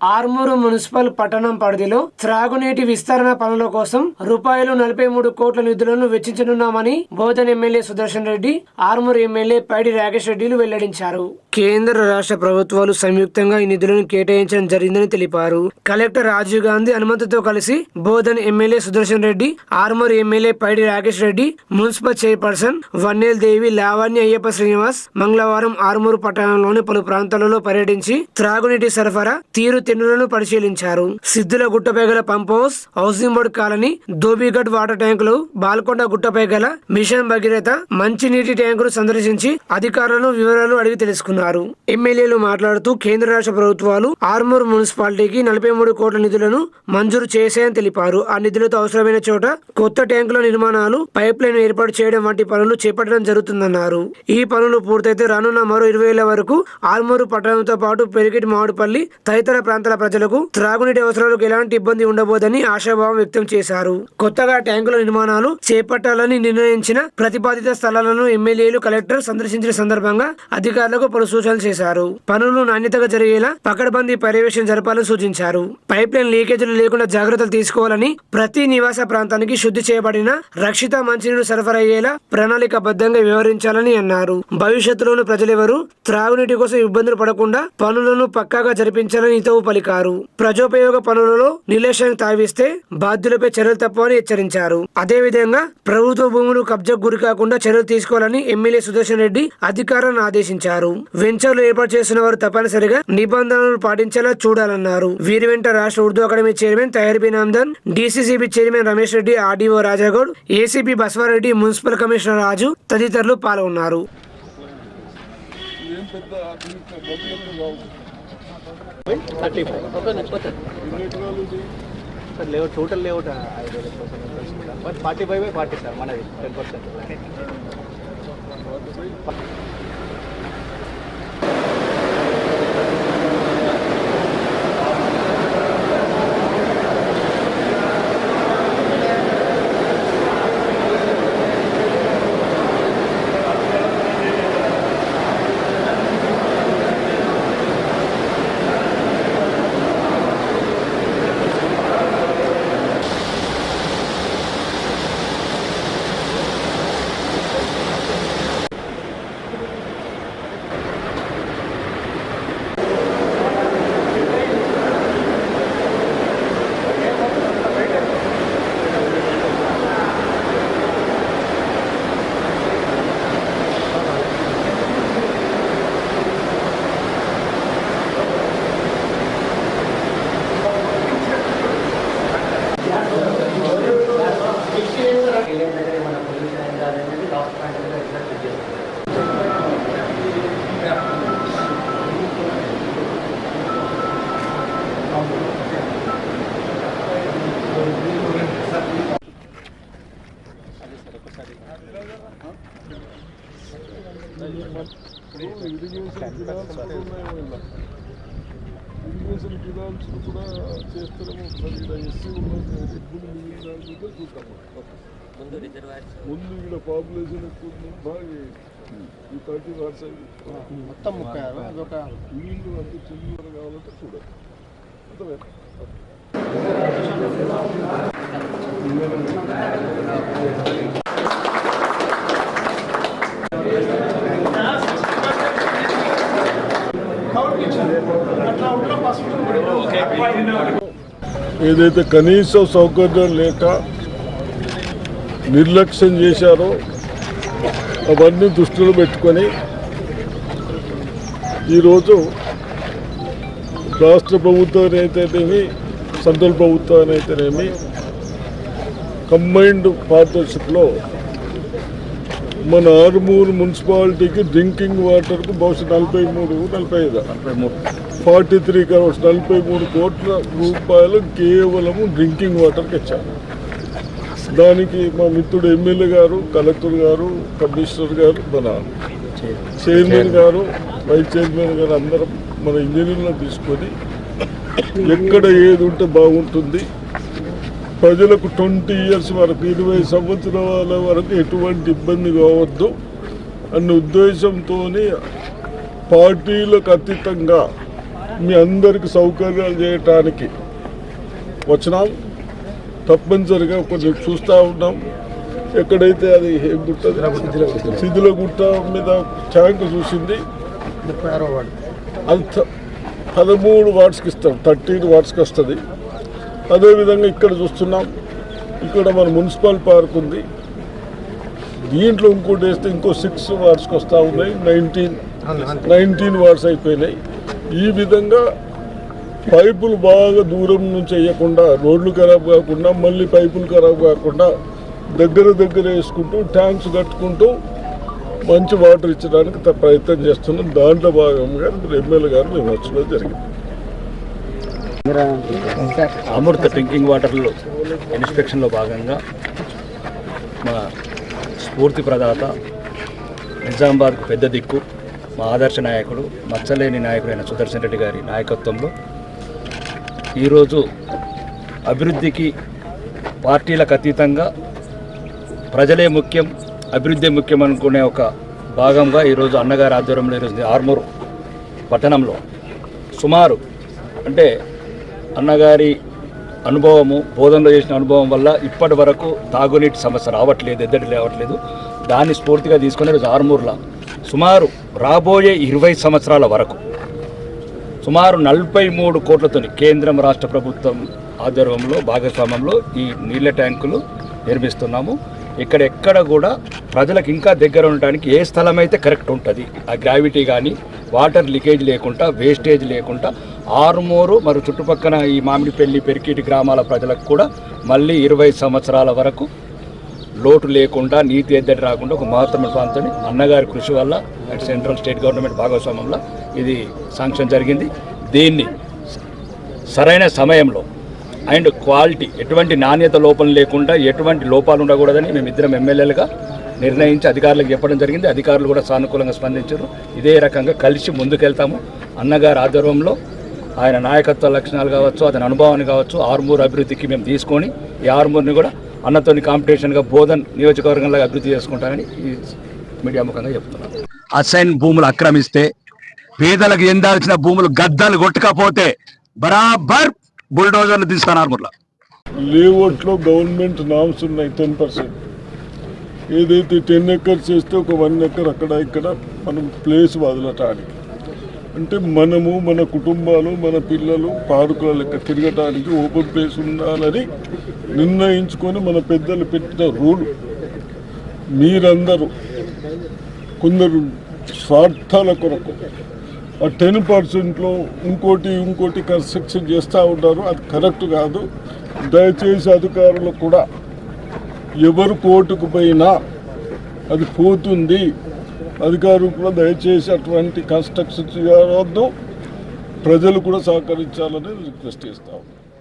Armoor municipal పట్టణం పరిధిలో త్రాగునీటి విస్తరణ పనుల కోసం రూపాయలు నలభై మూడు కోట్ల నిధులను వెచ్చించనున్నామని బోధన్ ఎమ్మెల్యే సుదర్శన్ రెడ్డి ఆర్మూరు ఎమ్మెల్యే పైడి రాకేష్ రెడ్డిలు వెల్లడించారు. కేంద్ర రాష్ట్ర ప్రభుత్వాలు సంయుక్తంగా ఈ నిధులను కేటాయించడం జరిగిందని తెలిపారు. కలెక్టర్ రాజీవ్ గాంధీ అనుమతితో కలిసి Bodhan MLA Sudarshan Reddy Armur MLA Paidi Rakesh Reddy municipal chairperson Vannel Devi Lavanya Ayyappa Srinivas మంగళవారం ఆర్మూరు పట్టణంలోని పలు ప్రాంతాలలో పర్యటించి త్రాగునీటి సరఫరా తీరు తెన్నులను పరిశీలించారు. సిద్ధుల గుట్టపై గల pump house housing board colony Dobigadh water ట్యాంకులు బాల్కొండ గుట్టపై గల మిషన్ భగీరథ మంచినీటి ట్యాంకును సందర్శించి అధికారులను వివరాలు అడిగి తెలుసుకున్నారు. ఎమ్మెల్యేలు మాట్లాడుతూ కేంద్ర రాష్ట్ర ప్రభుత్వాలు ఆర్మూర్ మున్సిపాలిటీకి నలభై మూడు కోట్ల నిధులను మంజూరు చేశాయని తెలిపారు. ఆ నిధులతో అవసరమైన చోట కొత్త ట్యాంకుల నిర్మాణాలు పైప్ లైన్ ఏర్పాటు చేయడం వంటి పనులు చేపట్టడం జరుగుతుందన్నారు. ఈ పనులు పూర్తయితే రానున్న మరో ఇరవై ఏళ్ళ వరకు ఆర్మూరు పట్టణంతో పాటు పెరిగిటి మామిడిపల్లి తదితర ప్రాంతాల ప్రజలకు త్రాగునీటి అవసరాలకు ఎలాంటి ఇబ్బంది ఉండబోదని ఆశాభావం వ్యక్తం చేశారు. కొత్తగా ట్యాంకుల నిర్మాణాలు చేపట్టాలని నిర్ణయించిన ప్రతిపాదిత స్థలాలను ఎమ్మెల్యేలు కలెక్టర్ సందర్శించిన సందర్భంగా అధికారులకు పలు సూచనలు చేశారు. పనులు నాణ్యతగా జరిగేలా పకడ్బందీ పర్యవేక్షణ జరపాలని సూచించారు. పైప్ లైన్ లీకేజీలు లేకుండా జాగ్రత్తలు తీసుకోవాలని ప్రతి నివాస ప్రాంతానికి శుద్ధి చేయబడిన రక్షిత మంచినీరు సరఫరా అయ్యేలా ప్రణాళికబద్ధంగా వ్యవహరించాలని అన్నారు. భవిష్యత్తులోని ప్రజలెవరూ త్రాగునీటి కోసం ఇబ్బందులు పడకుండా పనులను పక్కాగా జరిపించాలని ఇతవు పలికారు ప్రజోపయోగ పనులలో నిర్లక్ష్యం తావిస్తే బాధ్యులపై చర్యలు తప్పవని హెచ్చరించారు. అదేవిధంగా ప్రభుత్వ భూములు కబ్జాకు గురి కాకుండా చర్యలు తీసుకోవాలని ఎమ్మెల్యే సుదర్శన్ రెడ్డి అధికారులను ఆదేశించారు. వెంచర్లు ఏర్పాటు చేసిన వారు తప్పనిసరిగా నిబంధనలు పాటించేలా చూడాలన్నారు. వీరి వెంట రాష్ట్ర ఉర్దూ అకాడమీ చైర్మన్ తయారీ Nandan DCCB chairman Ramesh Reddy RDO Rajagoud ACP Baswareddy municipal commissioner Raju తదితరులు పాల్గొన్నారు ఏం పెద్ద భవిష్యత్తు రావు థర్టీ ఫైవ్ సార్ లేవు టోటల్ లేఅవుట్ ఐదు వేల but forty five by forty sir మనది టెన్ పర్సెంట్ ఇరిగేషన్ ఫినాన్స్ కూడా ఇరిగేషన్ ఫినాన్స్ కూడా చేస్తారేమో ఒకసారి ఇక్కడ ఎస్సీ మిగిలిన ముందు ఇక్కడ పాపులేషన్ ఎక్కువ బాగా ఈ థర్టీ మొత్తం ముప్పై ఆరు అదొక వీళ్ళు చిన్న కావాలంటే చూడాలి ఏదైతే కనీస సౌకర్యం లేక నిర్లక్ష్యం చేశారో అవన్నీ దృష్టిలో పెట్టుకొని ఈరోజు రాష్ట్ర ప్రభుత్వం అయితేనేమి సెంట్రల్ ప్రభుత్వం అయితేనేమి కంబైన్డ్ పార్ట్నర్షిప్లో మన ఆరుమూరు మున్సిపాలిటీకి డ్రింకింగ్ వాటర్కు బహుశా నలభై మూడు నలభై ఐదు. ఫార్టీ త్రీ క్రోర్స్ నలభై మూడు కోట్ల రూపాయలు కేవలము డ్రింకింగ్ వాటర్కి ఇచ్చారు దానికి మా మిత్రుడు ఎమ్మెల్యే గారు కలెక్టర్ గారు కమిషనర్ గారు మన చైర్మన్. గారు వైస్ చైర్మన్ గారు అందరం మన ఇంజనీర్లను తీసుకొని ఎక్కడ ఏది ఉంటే బాగుంటుంది ప్రజలకు ట్వంటీ ఇయర్స్ వరకు ఇరవై సంవత్సరాల వరకు ఎటువంటి ఇబ్బంది కావద్దు. అన్న ఉద్దేశంతో పార్టీలకు అతీతంగా మీ అందరికి సౌకర్యాలు చేయటానికి వచ్చినాం. తప్పనిసరిగా కొంచెం చూస్తూ ఉన్నాం. ఎక్కడైతే అది ఏం గుట్టది శిథిల గుట్ట మీద ట్యాంక్ చూసింది. అది పదమూడు వాట్స్కి ఇస్తాం థర్టీన్ వాట్స్కి వస్తుంది. అదేవిధంగా ఇక్కడ చూస్తున్నాం. ఇక్కడ మన మున్సిపల్ పార్క్ ఉంది. దీంట్లో ఇంకోటి వేస్తే ఇంకో సిక్స్ వాట్స్కి వస్తూ ఉన్నాయి. నైన్టీన్ నైన్టీన్ వాట్స్ అయిపోయినాయి. ఈ విధంగా పైపులు బాగా దూరం నుంచి వేయకుండా రోడ్లు ఖరాబ్ కాకుండా మళ్ళీ పైపులు ఖరాబ్ కాకుండా దగ్గర దగ్గర వేసుకుంటూ ట్యాంక్స్ కట్టుకుంటూ మంచి వాటర్ ఇచ్చడానికి ప్రయత్నం చేస్తున్నాం. దాంట్లో భాగంగా ఎమ్మెల్యే గారు మేము వచ్చడం జరిగింది. అమృత డ్రింకింగ్ వాటర్లో ఇన్స్పెక్షన్లో భాగంగా మా స్ఫూర్తి ప్రదాత నిజామాబాద్కు పెద్ద దిక్కు మా ఆదర్శ నాయకుడు మచ్చలేని నాయకుడైన సుదర్శన్ రెడ్డి గారి నాయకత్వంలో ఈరోజు అభివృద్ధికి పార్టీలకు అతీతంగా ప్రజలే ముఖ్యం అభివృద్ధి ముఖ్యం అనుకునే ఒక భాగంగా ఈరోజు అన్నగారి ఆధ్వర్యంలో ఈరోజు ఆర్మూరు పట్టణంలో సుమారు అంటే అన్నగారి అనుభవము బోధనలో చేసిన అనుభవం వల్ల ఇప్పటి వరకు తాగునీటి సమస్య రావట్లేదు ఎద్దడి రావట్లేదు దాన్ని స్ఫూర్తిగా తీసుకునే ఈరోజు సుమారు రాబోయే ఇరవై సంవత్సరాల వరకు సుమారు నలభై మూడు కోట్లతో కేంద్రం రాష్ట్ర ప్రభుత్వం ఆధ్వర్యంలో భాగస్వామ్యంలో ఈ నీళ్ళ ట్యాంకులు నిర్మిస్తున్నాము. ఇక్కడ ఎక్కడ కూడా ప్రజలకు ఇంకా దగ్గర ఉండడానికి ఏ స్థలం అయితే కరెక్ట్ ఉంటుంది ఆ గ్రావిటీ కానీ వాటర్ లీకేజ్ లేకుండా వేస్టేజ్ లేకుండా ఆరుమూరు మరి చుట్టుపక్కల ఈ మామిడిపల్లి పెరికిటి గ్రామాల ప్రజలకు కూడా మళ్ళీ ఇరవై సంవత్సరాల వరకు లోటు లేకుండా నీతి ఎద్దడి రాకుండా ఒక మహత్తరమైన ప్రాంతం అన్నగారి కృషి వల్ల అటు సెంట్రల్ స్టేట్ గవర్నమెంట్ భాగస్వామ్యంలో ఇది శాంక్షన్ జరిగింది. దీన్ని సరైన సమయంలో అండ్ క్వాలిటీ ఎటువంటి నాణ్యత లోపం లేకుండా ఎటువంటి లోపాలు ఉండకూడదని మేము ఇద్దరం ఎమ్మెల్యేలుగా నిర్ణయించి అధికారులకు చెప్పడం జరిగింది. అధికారులు కూడా సానుకూలంగా స్పందించారు. ఇదే రకంగా కలిసి ముందుకెళ్తాము. అన్నగారి ఆధ్వర్యంలో ఆయన నాయకత్వ లక్షణాలు కావచ్చు అతని అనుభవాన్ని కావచ్చు ఆర్మూర్ అభివృద్ధికి మేము తీసుకొని ఈ ఆర్మూర్ని కూడా అన్నతోని కాంపిటీషన్గా బోధన్ నియోజకవర్గంలో అభివృద్ధి చేసుకుంటానని ఈ మీడియా ముఖంగా చెప్తున్నాను అసైన్ భూములు ఆక్రమిస్తే పేదలకు ఎందాల్సిన భూములు గద్దలు కొట్టకపోతే బరాబర్ బుల్డోజర్లు తీస్తాను ఆర్మూర్లో. లేఅవుట్లో గవర్నమెంట్ నామ్స్ ఉన్నాయి టెన్ పర్సెంట్. ఏదైతే టెన్ ఎకర్స్ చేస్తే ఒక వన్ ఎకర్ అక్కడ ఇక్కడ మనం ప్లేస్ వదలటానికి. అంటే మనము మన కుటుంబాలు మన పిల్లలు పార్కుల లెక్క తిరగటానికి ఓపెన్ ప్లేస్ ఉండాలని నిర్ణయించుకొని మన పెద్దలు పెట్టిన రూల్ మీరందరూ కొందరు స్వార్థాల కొరకు ఆ టెన్ పర్సెంట్లో ఇంకోటి ఇంకోటి కన్స్ట్రక్షన్ చేస్తూ ఉంటారు అది కరెక్ట్ కాదు. దయచేసి అధికారులు కూడా ఎవరు కోర్టుకు పోయినా అది పోతుంది. అధికారులు కూడా దయచేసి అటువంటి కన్స్ట్రక్షన్స్ చేయవద్దు. ప్రజలు కూడా సహకరించాలని రిక్వెస్ట్ చేస్తాము.